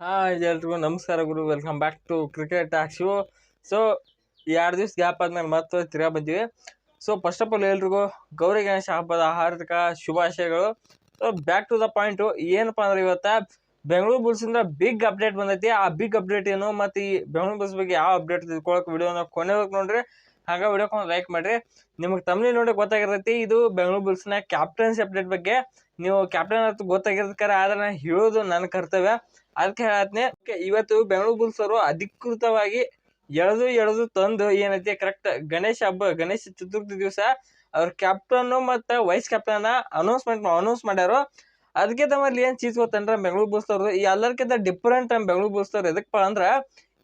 Hi ಎಲ್ರಿಗೂ ನಮಸ್ಕಾರ ಗುರು. Welcome back to cricket show so ಎರಡು ದಿವ್ಸ ಗ್ಯಾಪ್ ಆದ್ಮೇಲೆ ಮತ್ತೆ ತಿರ್ಗಾ ಬಂದಿವಿ. ಸೊ ಫಸ್ಟ್ ಆಫ್ ಆಲ್ ಎಲ್ರಿಗೂ ಗೌರಿ ಗಣೇಶ ಹಬ್ಬದ ಹಾರ್ದಿಕ ಶುಭಾಶಯಗಳು. So back to the point ಏನಪ್ಪ ಅಂದ್ರೆ ಇವತ್ತ ಬೆಂಗಳೂರು ಬುಲ್ಸಿಂದ ಬಿಗ್ ಅಪ್ಡೇಟ್ ಬಂದೈತಿ. ಆ ಬಿಗ್ ಅಪ್ಡೇಟ್ ಏನು ಮತ್ತು ಈ ಬೆಂಗಳೂರು ಬುಲ್ಸ್ ಬಗ್ಗೆ ಯಾವ ಅಪ್ಡೇಟ್ ತಿಳ್ಕೊಳಕ್ಕೆ ವಿಡಿಯೋನ ಕೊನೆವರೆಗೆ ನೋಡ್ರಿ. ಹಾಗೆ ವಿಡಿಯೋಕೊಂದು ಲೈಕ್ ಮಾಡಿರಿ. ನಿಮಗೆ ತಮ್ಮನೇ ನೋಡಿ ಗೊತ್ತಾಗಿರ್ತೈತಿ, ಇದು ಬೆಂಗಳೂರು ಬುಲ್ಸ್ನ ಕ್ಯಾಪ್ಟನ್ಸಿ ಅಪ್ಡೇಟ್ ಬಗ್ಗೆ. ನೀವು ಕ್ಯಾಪ್ಟನ್ ಅಂತ ಗೊತ್ತಾಗಿರ್ತಾರೆ ಆದ್ರೆ ನಾನು ಹೇಳೋದು ನನ್ನ ಕರ್ತವ್ಯ. ಅದಕ್ಕೆ ಹೇಳತ್ನೆ. ಇವತ್ತು ಬೆಂಗಳೂರು ಬುಲ್ಸ್ ಅವರು ಅಧಿಕೃತವಾಗಿ ಎಳೆದು ಎಳೆದು ತಂದು ಏನೈತಿ ಕರೆಕ್ಟ್ ಗಣೇಶ ಹಬ್ಬ, ಗಣೇಶ ಚತುರ್ಥಿ ದಿವಸ ಅವ್ರ ಕ್ಯಾಪ್ಟನ್ ಮತ್ತು ವೈಸ್ ಕ್ಯಾಪ್ಟನ್ ಅನೌನ್ಸ್ಮೆಂಟ್ ಅನೌನ್ಸ್ ಮಾಡ್ಯಾರು. ಅದಕ್ಕೆ ತಮ್ಮಲ್ಲಿ ಏನು ಚೀಸ್ ಗೊತ್ತಂದ್ರೆ ಬೆಂಗಳೂರು ಬುಲ್ಸ್ ಅವ್ರದ್ದು ಎಲ್ಲರಿಗಿಂತ ಡಿಫ್ರೆಂಟ್ ನಮ್ಮ ಬೆಂಗಳೂರು ಬುಲ್ಸ್ ಅವ್ರು ಎದಕ್ಕಪ್ಪ ಅಂದ್ರೆ,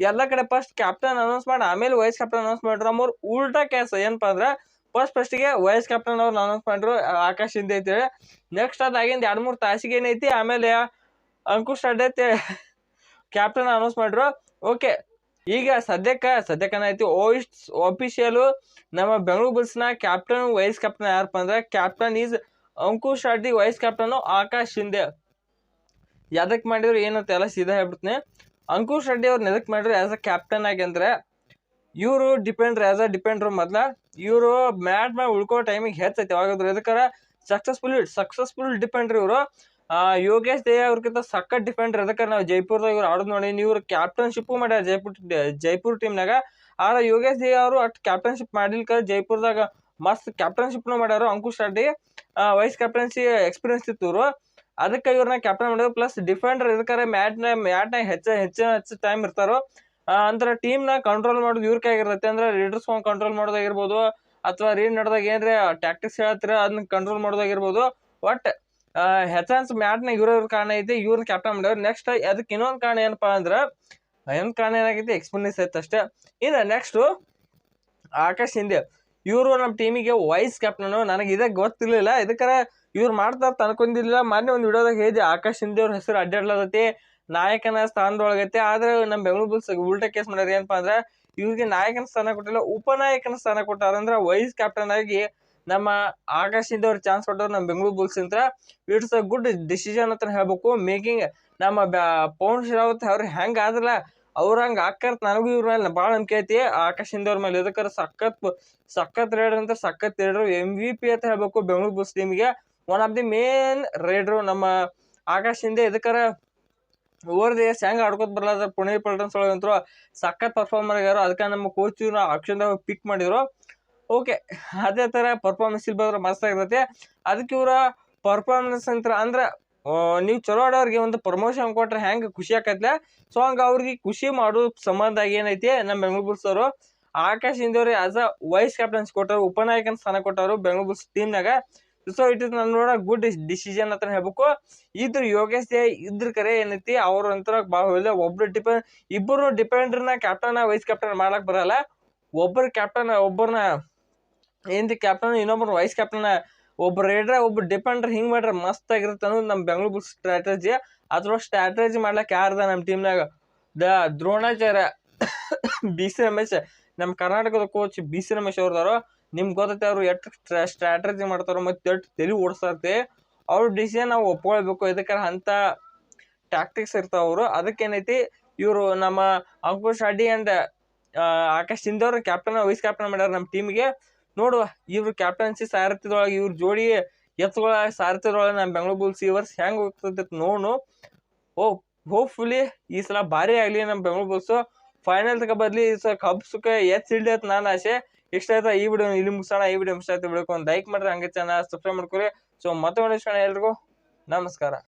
ಎಲ್ಲ ಕಡೆ ಫಸ್ಟ್ ಕ್ಯಾಪ್ಟನ್ ಅನೌನ್ಸ್ ಮಾಡಿ, ಆಮೇಲೆ ವೈಸ್ ಕ್ಯಾಪ್ಟನ್ ಅನೌನ್ಸ್ ಮಾಡ್ರ ಅವ್ರು ಉಲ್ಟಾ ಕೇಸ್ ಏನಪ್ಪ ಅಂದ್ರೆ ಫಸ್ಟ್ ಫಸ್ಟಿಗೆ ವೈಸ್ ಕ್ಯಾಪ್ಟನ್ ಅವ್ರು ಅನೌನ್ಸ್ ಮಾಡ್ರು ಆಕಾಶ್ ಹಿಂದೆ ಹೇಳಿ ನೆಕ್ಸ್ಟ್ ಅದಾಗಿಂದ ಎರಡು ಮೂರು ತಾಸಿಗೆ ಏನೈತಿ, ಆಮೇಲೆ ಅಂಕುಶ್ ಅಡ್ಡೆ ಕ್ಯಾಪ್ಟನ್ ಅನೌನ್ಸ್ ಮಾಡ್ರು ಓಕೆ ಈಗ ಸದ್ಯಕ್ಕೆ ಸದ್ಯಕ್ಕೆ ಐತಿ ಓಯಿಸ್ ಆಫಿಷಿಯಲು ನಮ್ಮ ಬೆಂಗಳೂರು ಬುಲ್ಸ್ನ ಕ್ಯಾಪ್ಟನ್ ವೈಸ್ ಕ್ಯಾಪ್ಟನ್ ಯಾರಪ್ಪ ಅಂದ್ರೆ ಕ್ಯಾಪ್ಟನ್ ಈಸ್ ಅಂಕುಶ್ ಅಡ್ಡಿ ವೈಸ್ ಕ್ಯಾಪ್ಟನ್ ಆಕಾಶ್ ಶಿಂದೆ ಯಾದಕ್ಕೆ ಮಾಡಿದ್ರು, ಏನಂತ ಎಲ್ಲ ಸೀದಾ ಹೇಳ್ಬಿಡ್ತೀನಿ. ಅಂಕುಶ್ ರೆಡ್ಡಿ ಅವ್ರನ್ನ ನೆದಕ್ಕೆ ಮಾಡಿದ್ರು ಆ್ಯಸ್ ಅ ಕ್ಯಾಪ್ಟನ್ ಆಗಿ ಅಂದ್ರೆ ಇವರು ಡಿಪೆಂಡ್ರ್ ಆಸ್ ಅ ಡಿಪೆಂಡ್ರು ಮೊದ್ಲ. ಇವರು ಮ್ಯಾಟ್ ಮ್ಯಾಗ ಉಳ್ಕೋ ಟೈಮಿಗೆ ಹೆಚ್ಚೈತೆ ಯಾವಾಗಾದ್ರು ಎದಕ್ಕಾರ ಸಕ್ಸಸ್ಫುಲ್ ಸಕ್ಸಸ್ಫುಲ್ ಡಿಪೆಂಡ್ರಿ ಇವರು. ಯೋಗೇಶ್ ದೇಯ ಅವ್ರಿಗಿಂತ ಸಖತ್ ಡಿಫೆಂಡರ್ ಅದಕ್ಕೆ ನಾವು ಜೈಪುರದಾಗ ಇವ್ರು ಆಡೋದು ನೋಡಿ, ಇವ್ರು ಕ್ಯಾಪ್ಟನ್ಶಿಪ್ಪು ಮಾಡ್ಯಾರ ಜೈಪುರ್ ಜೈಪುರ್ ಟೀಮ್ನಾಗ ಆದ್ರೆ ಯೋಗೇಶ್ ದೇಯ ಅವರು ಅಷ್ಟು ಕ್ಯಾಪ್ಟನ್ಶಿಪ್ ಮಾಡಿಲ್ಕ ಜೈಪುರದಾಗ ಮಸ್ತ್ ಕ್ಯಾಪ್ಟನ್ಶಿಪ್ನು ಮಾಡ್ಯಾರು Ankush Reddy. Vice captaincy experience ಇತ್ತು ಇವರು. ಅದಕ್ಕೆ ಇವ್ರನ್ನ ಕ್ಯಾಪ್ಟನ್ ಮಾಡಿದ್ರು. ಪ್ಲಸ್ ಡಿಫೆಂಡರ್ ಇದಕ್ಕಾರೆ ಮ್ಯಾಟ್ನ, ಮ್ಯಾಟ್ನಾಗ ಹೆಚ್ಚ ಹೆಚ್ಚಿನ ಹೆಚ್ಚು ಟೈಮ್ ಇರ್ತಾರೋ. ಅಂದ್ರೆ ಟೀಮ್ನ ಕಂಟ್ರೋಲ್ ಮಾಡೋದು ಇವ್ರ ಕೈಯಾಗಿರ್ತೈತೆ ಅಂದ್ರೆ ಲೀಡರ್ಸ್ ಕಂಟ್ರೋಲ್ ಮಾಡೋದಾಗಿರ್ಬೋದು ಅಥವಾ ರೀಡ್ ನಡೆದಾಗ ಏನ್ರಿ ಟ್ಯಾಕ್ಟಿಕ್ಸ್ ಹೇಳ್ತೀರ ಅದನ್ನ ಕಂಟ್ರೋಲ್ ಮಾಡೋದಾಗಿರ್ಬೋದು ಒಟ್ ಹೆಚ್ಚಾನ್ಸ್ ಮ್ಯಾಟ್ನ ಇವ್ರ ಇವ್ರ ಕಾರಣ ಐತಿ ಇವ್ರನ್ನ ಕ್ಯಾಪ್ಟನ್ ಮಾಡ್ಯಾರ ನೆಕ್ಸ್ಟ್ ಅದಕ್ಕೆ ಇನ್ನೊಂದು ಕಾರಣ ಏನಪ್ಪಾ ಅಂದ್ರೆ, ಇನ್ನೊಂದು ಕಾರಣ ಏನಾಗೈತಿ ಎಕ್ಸ್ಪೀರಿಯನ್ಸ್ ಐತೆ ಅಷ್ಟೇ. ಇನ್ನು ನೆಕ್ಸ್ಟು ಆಕಾಶ್ ಹಿಂದೆ. ಇವರು ನಮ್ಮ ಟೀಮಿಗೆ ವೈಸ್ ಕ್ಯಾಪ್ಟನ್ ನನಗೆ ಇದೇ ಗೊತ್ತಿರಲಿಲ್ಲ. ಇದಕ್ಕಾರ ಇವ್ರು ಮಾಡ್ತಾರೆ ತನ್ಕೊಂಡಿಲ್ಲ ಮೊನ್ನೆ ಒಂದು ವಿಡಿಯೋದಾಗ ಹೇಳಿದೆ ಆಕಾಶ್ ಹಿಂದೆ ಅವ್ರ ಹೆಸರು ಅಡ್ಡಾಡ್ಲತೈತಿ. ನಾಯಕನ ಸ್ಥಾನದೊಳಗೈತಿ. ಆದ್ರೆ ನಮ್ಮ ಬೆಂಗಳೂರು ಬುಲ್ಸ್ ಉಲ್ಟಾ ಕೇಸ್ ಮಾಡ್ಯಾರ ಏನಪ್ಪಾ ಅಂದ್ರೆ ಇವ್ರಿಗೆ ನಾಯಕನ ಸ್ಥಾನ ಕೊಟ್ಟಿಲ್ಲ, ಉಪನಾಯಕನ ಸ್ಥಾನ ಕೊಟ್ಟಾರ ಅಂದ್ರೆ ವೈಸ್ ಕ್ಯಾಪ್ಟನ್ ಆಗಿ ನಮ್ಮ ಆಕಾಶ್ ಅವ್ರು ಚಾನ್ಸ್ ಕೊಟ್ಟವ್ರು ನಮ್ಮ ಬೆಂಗಳೂರು ಬುಲ್ಸ್ ಅಂತ ಇಟ್ಸ್ ಅ ಗುಡ್ ಡಿಸಿಷನ್ ಅಂತ ಹೇಳ್ಬೇಕು. ಮೇಕಿಂಗ್ ನಮ್ಮ ಪವನ್ ಶರಾವತ್ ಅವ್ರು ಹೆಂಗ್ ಆದ್ರಲ್ಲ, ಅವ್ರ ಹಂಗ ಆಕರ್ ನನಗೂ ಇವ್ರ ಮೇಲೆ ಭಾಳ ನಂಬಿಕೆ ಐತಿ. ಆಕಾಶ್ ಹಿಂದೆ ಅವ್ರ ಮೇಲೆ ಎದಕ್ಕಾರ ಸಖತ್ ಸಖತ್ ರೇಡರ್ ಅಂತ ಸಖತ್ ರೇಡರ್ ಎಂ ವಿ ಪಿ ಅಂತ ಹೇಳ್ಬೇಕು ಬೆಂಗಳೂರು ಬುಲ್ಸ್ ಟೀಮ್ಗೆ. ಒನ್ ಆಫ್ ದಿ ಮೇನ್ ರೇಡ್ರು ನಮ್ಮ ಆಕಾಶ್ ಎದಕ್ಕಾರ ಓವರ್ ದಿ ಇಯರ್ಸ್ ಹೆಂಗೆ ಆಡ್ಕೋತ ಬರಲ್ಲ ಪುಣೆ ಪಲ್ಟನ್ಸ್ ಒಳಗಂತೂ ಸಖತ್ ಪರ್ಫಾರ್ಮರ್ ಆಗ್ಯಾರ ಅದಕ್ಕೆ ನಮ್ಮ ಕೋಚ್ ಆಪ್ಷನ್ ಆಕ್ಷನ್ದಾಗ ಪಿಕ್ ಮಾಡಿದ್ರು. ಓಕೆ ಅದೇ ಥರ ಪರ್ಫಾರ್ಮೆನ್ಸ್ ಇಲ್ಲಿ ಬಂದ್ರೆ ಮಸ್ತ್ ಆಗಿರ್ತೈತೆ ಅದಕ್ಕೆ ಇವರ ಪರ್ಫಾರ್ಮೆನ್ಸ್ ಅಂತ ಅಂದ್ರೆ ನೀವು ಚಲೋ ಆಡೋರಿಗೆ ಒಂದು ಪ್ರಮೋಷನ್ ಕೊಟ್ರೆ ಹೆಂಗೆ ಖುಷಿ ಆಕತ್ಲೆ? ಸೊ ಹಂಗೆ ಅವ್ರಿಗೆ ಖುಷಿ ಮಾಡೋ ಸಂಬಂಧ ಏನೈತಿ ನಮ್ಮ ಬೆಂಗಳೂರು ಬುಲ್ಸ್ ಅವರು. ಆಕಾಶ್ ಹಿಂದವ್ರಿ ಆಸ್ ಅ ವೈಸ್ ಕ್ಯಾಪ್ಟನ್ಸ್ ಕೊಟ್ಟರು, ಉಪನಾಯಕನ ಸ್ಥಾನ ಕೊಟ್ಟರು ಬೆಂಗಳೂರು ಬುಲ್ಸ್ ಟೀಮ್ನಾಗ ಸೊ ಇಟ್ ಇಸ್ ನಾನು ಗುಡ್ ಡಿಸಿಷನ್ ಅಂತ ಹೇಳ್ಬೇಕು ಇದ್ರ ಯೋಗೇಶ್ ದೇ ಇದ್ರ ಕರೆ ಏನೈತಿ ಅವ್ರ ಅಂತರ ಭಾಳ ಒಳ್ಳೆ ಒಬ್ರು ಡಿಪೆ ಇಬ್ಬರು ಡಿಪೆಂಡ್ರನ್ನ ಕ್ಯಾಪ್ಟನ್ ವೈಸ್ ಕ್ಯಾಪ್ಟನ್ ಮಾಡಕ್ ಬರಲ್ಲ ಒಬ್ಬರು ಕ್ಯಾಪ್ಟನ್ ಒಬ್ಬರನ್ನ ಏನ್ ಕ್ಯಾಪ್ಟನ್ ಇನ್ನೊಬ್ರು ವೈಸ್ ಕ್ಯಾಪ್ಟನ್ ಒಬ್ಬ ರೈಡ್ರ ಒಬ್ಬ ಡಿಪೆಂಡರ್ ಹಿಂಗ್ ಮಾಡ್ರೆ ಮಸ್ತ್ ಆಗಿರುತ್ತೆ ಅನ್ನೋದು ನಮ್ಮ ಬೆಂಗಳೂರು ಸ್ಟ್ರಾಟಜಿ ಅದ್ರ ಸ್ಟ್ರಾಟಜಿ ಮಾಡ್ಲಕ್ಕೆ ಯಾರ್ದ ನಮ್ಮ ಟೀಮ್ನಾಗ the Dronacharya B C Ramesh ನಮ್ಮ ಕರ್ನಾಟಕದ ಕೋಚ್ ಬಿ ಸಿ ರಮೇಶ್ ಅವ್ರದಾರು ನಿಮ್ಗೆ ಗೊತ್ತೈತೆ ಅವ್ರು ಎಷ್ಟು ಸ್ಟ್ರಾಟಜಿ ಮಾಡ್ತಾರೋ ಮತ್ತು ಎಷ್ಟು ತಲೆ ಓಡಿಸ್ತಾರೆ ಅವ್ರ ಡಿಸಿಷನ್ ನಾವು ಒಪ್ಕೊಳ್ಬೇಕು. ಇದಕ್ಕೆ ಅಂತ ಟ್ಯಾಕ್ಟಿಕ್ಸ್ ಇರ್ತಾವ ಅವರು. ಅದಕ್ಕೇನೈತಿ, ಇವರು ನಮ್ಮ ಅಂಕುಶ್ ಅಡ್ಡಿ ಆ್ಯಂಡ್ ಆಕಾಶ್ ಅವರು ಕ್ಯಾಪ್ಟನ್ ವೈಸ್ ಕ್ಯಾಪ್ಟನ್ ಮಾಡ್ಯಾರ ನಮ್ಮ ಟೀಮ್ಗೆ ನೋಡುವ ಇವರು ಕ್ಯಾಪ್ಟನ್ಸಿ ಸಾರಥ್ಯದೊಳಗೆ ಇವ್ರ ಜೋಡಿ ಎತ್ತುಗಳ ಸಾರಥ್ಯದೊಳಗೆ ನಮ್ಮ ಬೆಂಗಳೂರು ಬುಲ್ಸ್ ಇವರ್ಸ್ ಹೆಂಗೆ ಹೋಗ್ತದೆ ನೋಡು. ಓ ಹೋಪ್ಫುಲಿ ಈ ಸಲ ಭಾರಿ ಆಗಲಿ ನಮ್ಮ ಬೆಂಗಳೂರು ಬುಲ್ಸು ಫೈನಲ್ ತಗ ಬದಲಿ ಈ ಸಲ ಕಪ್ ಎತ್ತಿ ಎತ್ ಸಿಡ್ಲಿ ಅಂತ ನಾನು ಆಸೆ. ಇಷ್ಟ ಆಯ್ತಾ ಈ ವಿಡಿಯೋ ಇಲ್ಲಿ ಮುಗಿಸೋಣ, ಈ ವಿಡಿಯೋ ಇಷ್ಟ ಆಯ್ತು ಬಿಡಕ್ಕೆ ಒಂದು ಲೈಕ್ ಮಾಡ್ರಿ, ಹಂಗೆ ಚಾನಲ್ ಸಬ್ಸ್ಕ್ರೈಬ್ ಮಾಡ್ಕೊಳ್ಳಿ ಸೊ ಮತ್ತೆ ಎಲ್ರಿಗೂ ನಮಸ್ಕಾರ.